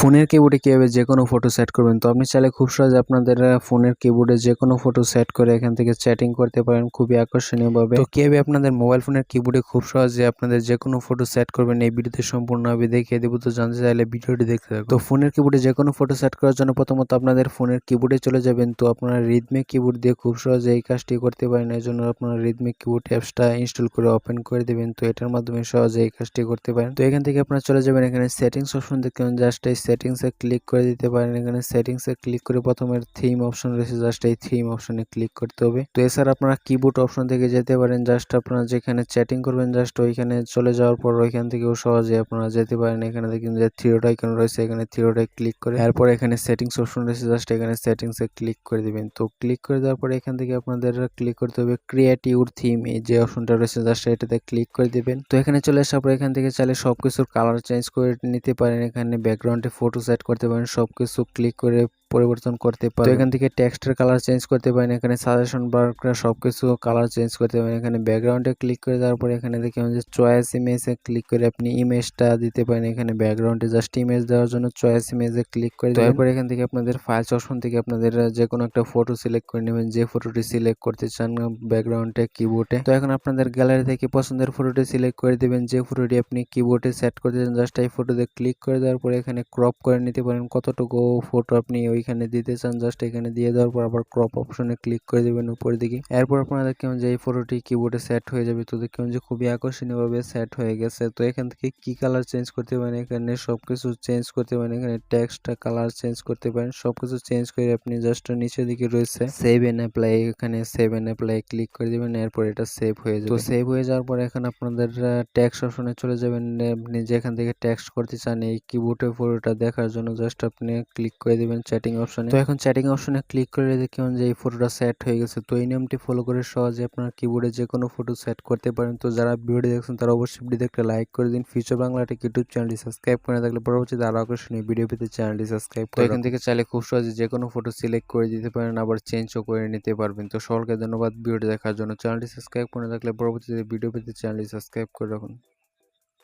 ফোনের কিবোর্ডে কীভাবে যে কোনো ফটো সেট করবেন? তো আপনি চাইলে খুব সহজে আপনাদের ফোনের কিবোর্ডে যে কোনো ফটো সেট করে এখান থেকে চ্যাটিং করতে পারেন খুবই আকর্ষণীয়ভাবে। তো কীভাবে আপনাদের মোবাইল ফোনের কিবোর্ডে খুব সহজে আপনাদের যে কোনো ফটো সেট করবেন? এই ভিডিওতে সম্পূর্ণভাবে দেখিয়ে দেবো তো জানতে চাইলে ভিডিওটি দেখতে থাকুন। তো ফোনের কিবোর্ডে যে কোনো ফটো সেট করার জন্য প্রথমত আপনাদের ফোনের কিবোর্ডে চলে যাবেন। তো আপনারা রিদমে কিবোর্ড দিয়ে খুব সহজে এই কাজটি করতে পারেন। এই জন্য আপনারা রিদমে কিবোর্ড অ্যাপসটা ইনস্টল করে ওপেন করে দেবেন। তো এটার মাধ্যমে সহজে এই কাজটি করতে পারেন। তো এখান থেকে আপনারা চলে যাবেন এখানে সেটিংস অপশন দেখতে জাস্ট এই সেটিংসে ক্লিক করে দিতে পারেন। এখানে সেটিংসে ক্লিক করে প্রথমে থিম অপশন রয়েছে জাস্ট এই থিম অপশনে ক্লিক করতে হবে। তো এছাড়া আপনারা কিবোর্ড অপশন থেকে যেতে পারেন জাস্ট আপনারা যেখানে চ্যাটিং করবেন জাস্ট ওইখানে চলে যাওয়ার পর ওইখান থেকেও সহজে আপনারা যেতে পারেন। এখানে দেখুন যে থ্রিওড আইকন রয়েছে, এখানে থ্রিওডে ক্লিক করে এরপর এখানে সেটিংস অপশন রয়েছে জাস্ট এখানে সেটিংসে ক্লিক করে দিবেন। তো ক্লিক করে দেওয়ার পরে এখান থেকে আপনাদের ক্লিক করতে হবে ক্রিয়েট ইউর থিম এই যে অপশনটা রয়েছে জাস্ট এটাতে ক্লিক করে দিবেন। তো এখানে চলে আসার পর এখান থেকে চাইলে সবকিছুর কালার চেঞ্জ করে নিতে পারেন। এখানে ব্যাকগ্রাউন্ডে ফটো সেট করতে পারেন সব কিছু ক্লিক করে পরিবর্তন করতে পারেন তো এখান থেকে টেক্সটের কালার চেঞ্জ করতে পারেন এখানে সাজেশন বার করে সবকিছু কালার চেঞ্জ করতে পারেন। এখানে ব্যাকগ্রাউন্ডে ক্লিক করে দেওয়ার পরে এখানে দেখে যে চয়েস ইমেজে ক্লিক করে আপনি ইমেজটা দিতে পারেন। এখানে ব্যাকগ্রাউন্ডে জাস্ট ইমেজ দেওয়ার জন্য চয়েস ইমেজে ক্লিক করে তারপরে এখান থেকে আপনাদের ফাইলস অপশন থেকে আপনাদের যে কোনো একটা ফটো সিলেক্ট করে নেবেন। যে ফটোটি সিলেক্ট করতে চান ব্যাকগ্রাউন্ডে কিবোর্ডে তো এখন আপনাদের গ্যালারি থেকে পছন্দের ফটোটি সিলেক্ট করে দেবেন। যে ফটোটি আপনি কিবোর্ডে সেট করতে চান জাস্ট এই ফটোতে ক্লিক করে দেওয়ার পরে এখানে ক্রপ করে নিতে পারেন। কতটুকু ফটো আপনি ওইখানে দিতে চান জাস্ট এখানে দিয়ে দেওয়ার পর আবার ক্রপ অপশনে ক্লিক করে দেবেন উপরের দিকে। এরপর আপনারা দেখবেন যে এই ফটোটি কিবোর্ডে সেট হয়ে যাবে, তো দেখবেন যে খুবই আকর্ষণীয়ভাবে সেট হয়ে গেছে। তো এখান থেকে কি কালার চেঞ্জ করতে পারেন এখানে? সবকিছু চেঞ্জ করতে পারেন এখানে। টেক্সটটা কালার চেঞ্জ করতে পারেন। সবকিছু চেঞ্জ করে আপনি জাস্ট নিচের দিকে রয়েছে। সেভ এন্ড অ্যাপ্লাই এখানে সেভ এন্ড অ্যাপ্লাই ক্লিক করে দিবেন, এরপর এটা সেভ হয়ে যাবে। তো সেভ হয়ে যাওয়ার পর এখন আপনাদের টেক্সট অপশনে চলে যাবেন। আপনি যেখান থেকে টেক্সট করতে চান, এই কিবোর্ডে ফটোটা দেখার জন্য জাস্ট আপনি ক্লিক করে দিবেন চ্যাটিং অপশনে তো এখন চ্যাটিং অপশনে ক্লিক করে দেখুন যে এই ফটোটা সেট হয়ে গেছে। তো এই নিয়মটি ফলো করে সহজে আপনার কিবোর্ডে যে কোনো ফটো সেট করতে পারেন। তো যারা ভিডিওটি দেখছেন তারা অবশ্যই ভিডিওতে একটা লাইক করে দিন। ফিউচার বাংলা টেক ইউটিউব চ্যানেলটি সাবস্ক্রাইব করে থাকলে পরবর্তীতে আরও আকর্ষণীয় ভিডিও পেতে চ্যানেলটি সাবস্ক্রাইব করে এখান থেকে চাইলে খুব সহজে যে কোনো ফটো সিলেক্ট করে দিতে পারেন আবার চেঞ্জও করে নিতে পারবেন। তো সকলকে ধন্যবাদ ভিডিওটি দেখার জন্য। চ্যানেলটি সাবস্ক্রাইব করে থাকলে পরবর্তীতে ভিডিও পেতে চ্যানেলটি সাবস্ক্রাইব করে রাখুন।